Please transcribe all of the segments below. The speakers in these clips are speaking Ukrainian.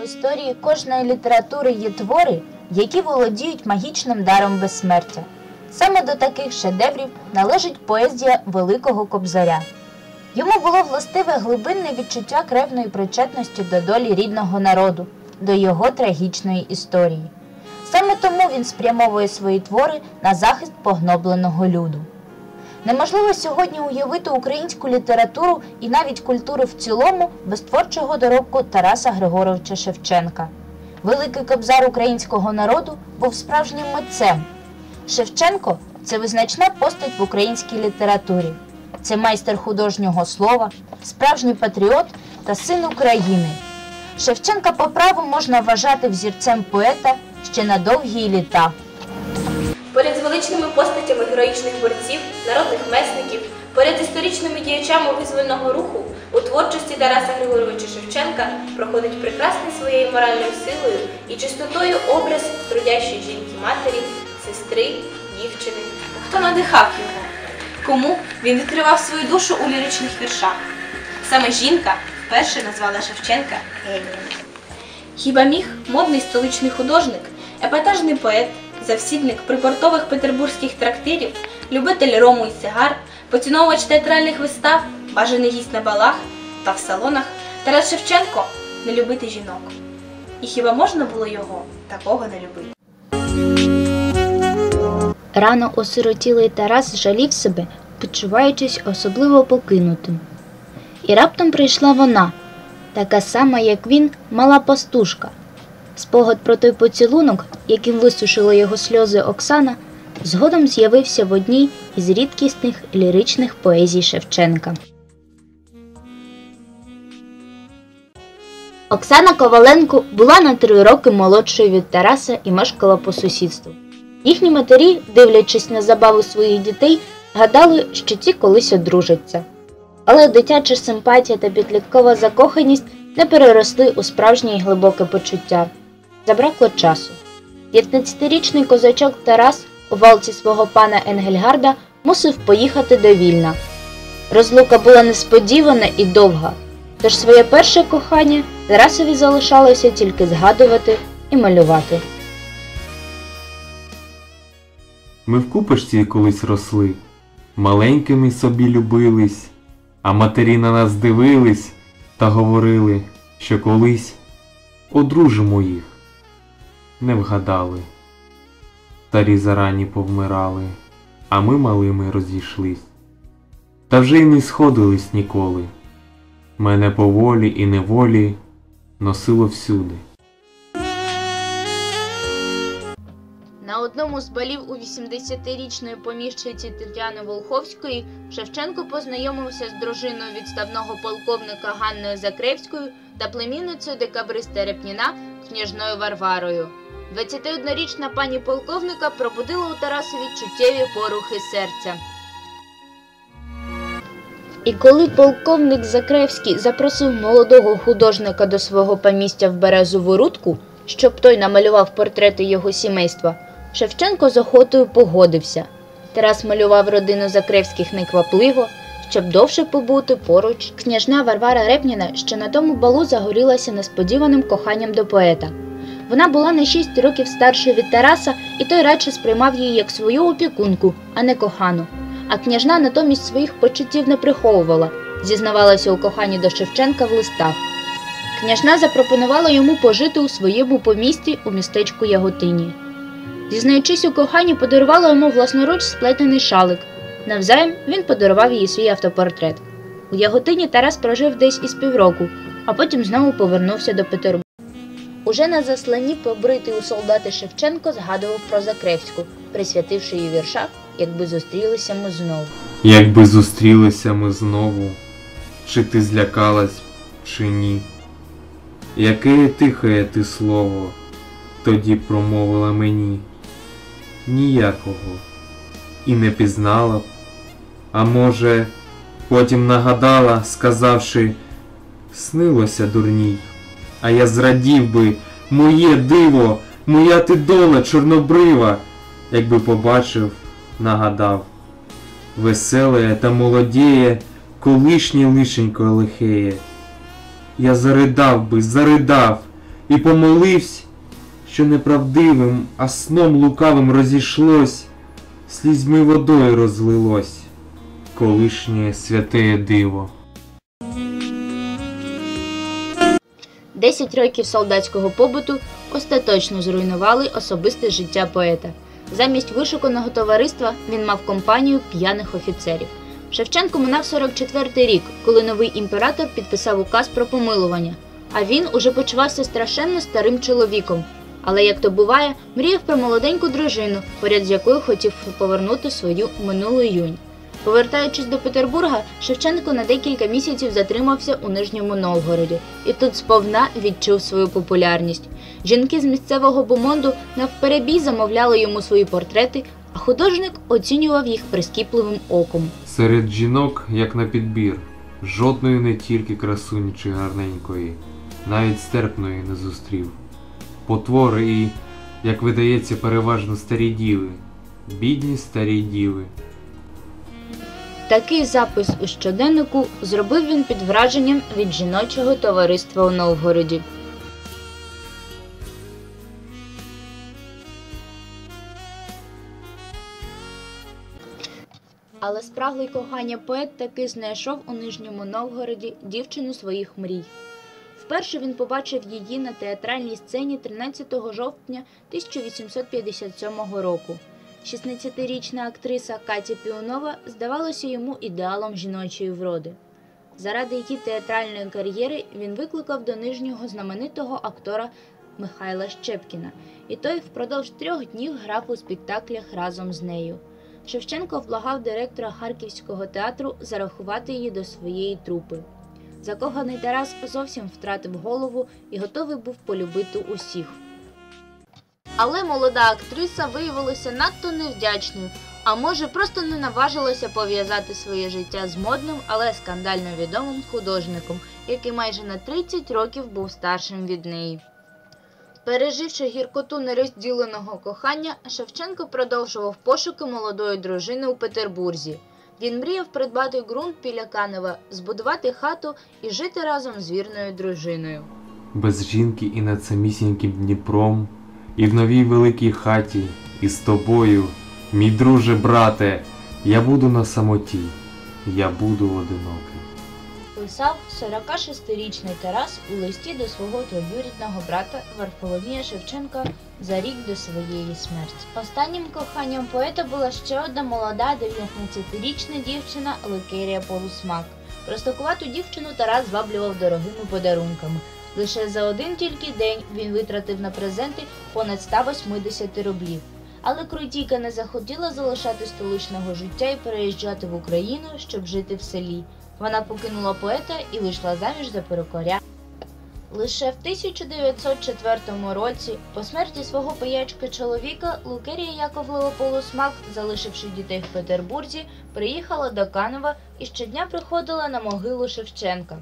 В історії кожної літератури є твори, які володіють магічним даром безсмертя. Саме до таких шедеврів належить поезія Великого Кобзаря. Йому було властиве глибинне відчуття кревної причетності до долі рідного народу, до його трагічної історії. Саме тому він спрямовує свої твори на захист погнобленого люду. Неможливо сьогодні уявити українську літературу і навіть культуру в цілому без творчого доробку Тараса Григоровича Шевченка. Великий кобзар українського народу був справжнім митцем. Шевченко це визначна постать в українській літературі. Це майстер художнього слова, справжній патріот та син України. Шевченка по праву можна вважати взірцем поета ще на довгі літа. Поряд з величними постатями героїчних борців, народних месників, поряд історичними діячами визвольного руху у творчості Тараса Григоровича Шевченка проходить прекрасний своєю моральною силою і чистотою образ трудящої жінки-матері, сестри, дівчини. Хто надихав його? Кому він відкривав свою душу у ліричних віршах? Саме жінка вперше назвала Шевченка генієм. Хіба міг модний столичний художник, епатажний поет, завсідник припортових петербурзьких трактирів, любитель рому і сигар, поціновувач театральних вистав, бажаний гість на балах та в салонах, Тарас Шевченко не любити жінок. І хіба можна було його такого не любити? Рано осиротілий Тарас жалів себе, почуваючись особливо покинутим. І раптом прийшла вона, така сама, як він, мала пастушка. Спогад про той поцілунок, яким висушила його сльози Оксана, згодом з'явився в одній із рідкісних ліричних поезій Шевченка. Оксана Коваленко була на три роки молодшою від Тараса і мешкала по сусідству. Їхні матері, дивлячись на забаву своїх дітей, гадали, що ті колись одружаться. Але дитяча симпатія та підліткова закоханість не переросли у справжнє й глибоке почуття. Забракло часу. 15-річний козачок Тарас у валці свого пана Енгельгарда мусив поїхати до Вільна. Розлука була несподівана і довга, тож своє перше кохання Тарасові залишалося тільки згадувати і малювати. Ми в купочці колись росли, маленькими собі любились, а матері на нас дивились та говорили, що колись одружимо їх. Не вгадали. Старі зарані повмирали, а ми малими розійшлись. Та вже й не сходились ніколи. Мене поволі і неволі носило всюди. На одному з балів у 80-річної поміщиці Тетяни Волховської Шевченко познайомився з дружиною відставного полковника Ганною Закревською та племінницею декабриста Репніна княжною Варварою. 21-річна пані полковника пробудила у Тарасові чуттєві порухи серця. І коли полковник Закревський запросив молодого художника до свого помістя в Березову Рудку, щоб той намалював портрети його сімейства, Шевченко з охотою погодився. Тарас малював родину Закревських неквапливо, щоб довше побути поруч. Княжна Варвара Репніна ще на тому балу загорілася несподіваним коханням до поета. Вона була на 6 років старшою від Тараса, і той радше сприймав її як свою опікунку, а не кохану. А княжна натомість своїх почуттів не приховувала, зізнавалася у коханні до Шевченка в листах. Княжна запропонувала йому пожити у своєму помісті у містечку Яготині. Зізнаючись у коханні, подарувала йому власноруч сплетений шалик. Навзаєм він подарував їй свій автопортрет. У Яготині Тарас прожив десь із півроку, а потім знову повернувся до Петербурга. Уже на засланні побритий у солдати Шевченко згадував про Закревську, присвятивши її віршах, якби зустрілися ми знову. Якби зустрілися ми знову, чи ти злякалась, чи ні? Яке тихе ти слово тоді промовила мені? Ніякого і не пізнала б, а може, потім нагадала, сказавши, снилося дурній, а я зрадів би, моє диво, моя ти доля чорнобрива, якби побачив, нагадав веселе та молодіє, колишнє лишенько лихеє. я заридав би, заридав і помоливсь, що неправдивим, а сном лукавим розійшлось, слізьми водою розлилось, колишнє святе диво. Десять років солдатського побуту остаточно зруйнували особисте життя поета. Замість вишуканого товариства він мав компанію п'яних офіцерів. Шевченко минав 44-й рік, коли новий імператор підписав указ про помилування, а він уже почувався страшенно старим чоловіком. Але як то буває, мріяв про молоденьку дружину, поряд з якою хотів повернути свою минулу юнь. Повертаючись до Петербурга, Шевченко на декілька місяців затримався у Нижньому Новгороді і тут сповна відчув свою популярність. Жінки з місцевого бумонду навперебій замовляли йому свої портрети, а художник оцінював їх прискіпливим оком. Серед жінок, як на підбір, жодної не тільки красуні чи гарненької, навіть стерпної не зустрів. Потвори і, як видається, переважно старі діви, бідні старі діви. Такий запис у щоденнику зробив він під враженням від жіночого товариства у Новгороді. Але спраглий кохання поет таки знайшов у Нижньому Новгороді дівчину своїх мрій. Вперше він побачив її на театральній сцені 13 жовтня 1857 року. 16-річна актриса Катя Піонова здавалася йому ідеалом жіночої вроди. Заради її театральної кар'єри він викликав до Нижнього знаменитого актора Михайла Щепкіна, і той впродовж трьох днів грав у спектаклях разом з нею. Шевченко вблагав директора Харківського театру зарахувати її до своєї трупи. Закоханий Тарас зовсім втратив голову і готовий був полюбити усіх. Але молода актриса виявилася надто невдячною, а може просто не наважилася пов'язати своє життя з модним, але скандально відомим художником, який майже на 30 років був старшим від неї. Переживши гіркоту нерозділеного кохання, Шевченко продовжував пошуки молодої дружини у Петербурзі. Він мріяв придбати ґрунт біля Канева, збудувати хату і жити разом з вірною дружиною. Без жінки і над самісіньким Дніпром, і в новій великій хаті, і з тобою, мій друже, брате, я буду на самоті, я буду одинокий. Писав 46-річний Тарас у листі до свого двоюрідного брата Варфоломія Шевченка за рік до своєї смерті. Останнім коханням поета була ще одна молода 19-річна дівчина Ликерія Полусмак. Простокувату дівчину Тарас зваблював дорогими подарунками. Лише за один тільки день він витратив на презенти понад 180 рублів. Але Крутійка не захотіла залишати столичного життя і переїжджати в Україну, щоб жити в селі. Вона покинула поета і вийшла заміж за перукаря. Лише в 1904 році, по смерті свого пиячка чоловіка, Лукерія Яковлева Полусмак, залишивши дітей в Петербурзі, приїхала до Канева і щодня приходила на могилу Шевченка.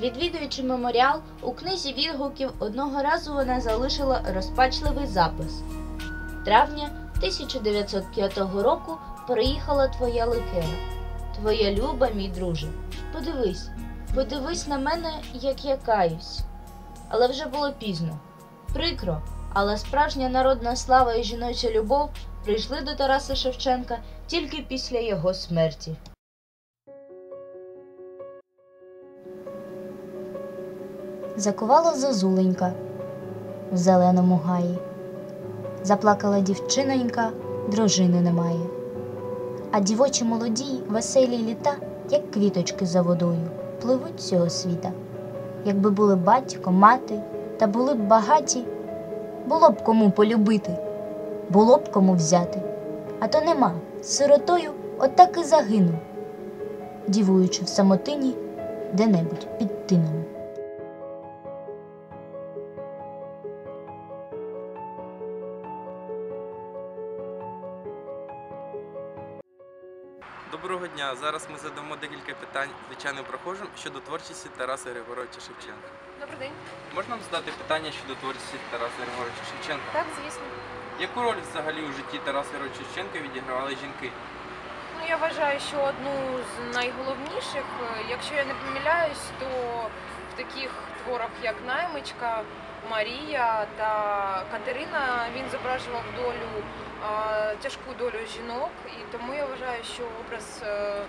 Відвідуючи меморіал, у книзі відгуків одного разу вона залишила розпачливий запис. Травня 1905 року приїхала твоя ликера. Твоя люба, мій друже, подивись, подивись на мене, як я каюсь. Але вже було пізно. Прикро, але справжня народна слава і жіноча любов прийшли до Тараса Шевченка тільки після його смерті. Закувала зозуленька в зеленому гаї. Заплакала дівчинонька, дружини немає. А дівочі молоді, веселі літа, як квіточки за водою, пливуть цього світа. Якби були батько, мати та були б багаті, було б кому полюбити, було б кому взяти. А то нема, сиротою отак і загинув, дівуючи в самотині де-небудь під тином. Доброго дня. Зараз ми задамо декілька питань звичайним прохожим щодо творчості Тараса Григоровича Шевченка. Добрий день. Можна вам задати питання щодо творчості Тараса Григоровича Шевченка? Так, звісно. Яку роль взагалі у житті Тараса Григоровича Шевченка відігравали жінки? Ну я вважаю, що одну з найголовніших, е, якщо я не помиляюсь, то таких творах, як Наймичка, Марія та Катерина, він зображував долю, тяжку долю жінок, і тому я вважаю, що образ е,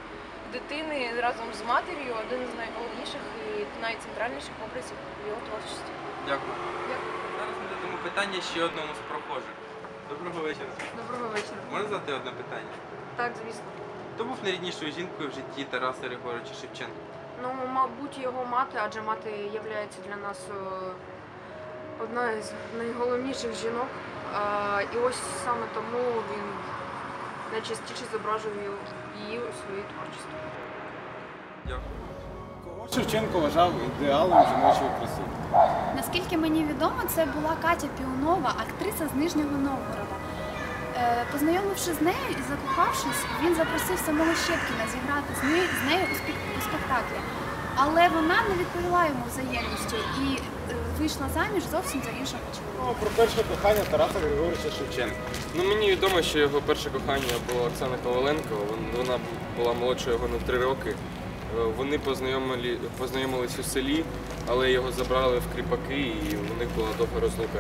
дитини разом з матір'ю один з найголовніших і найцентральніших образів його творчості. Дякую. Дякую. Зараз ми задамо питання ще одному з прохожих. Доброго вечора. Доброго вечора. Можна задати одне питання? Так, звісно. Хто був найріднішою жінкою в житті Тараса Григоровича Шевченка? Ну, мабуть, його мати, адже мати є для нас е, одна із найголовніших жінок. І ось саме тому він найчастіше зображує її у своїй творчості. Дякую. Кого Шевченко вважав ідеалом жіночої краси. Наскільки мені відомо, це була Катя Піонова, актриса з Нижнього Новгорода. Е, Познайомившись з нею і закохавшись, він запросив самого Щепкіна зіграти з нею, з нею у, спек- у спектаклі. Але вона не відповіла йому взаємністю і е, вийшла заміж зовсім за іншого чоловіка. Ну, про перше кохання Тараса Григоровича Шевченка. Ну мені відомо, що його перше кохання було Оксана Коваленко. Вона була молодша його на три роки. Е, Вони познайомили, познайомились у селі, але його забрали в кріпаки і у них була довга розлука.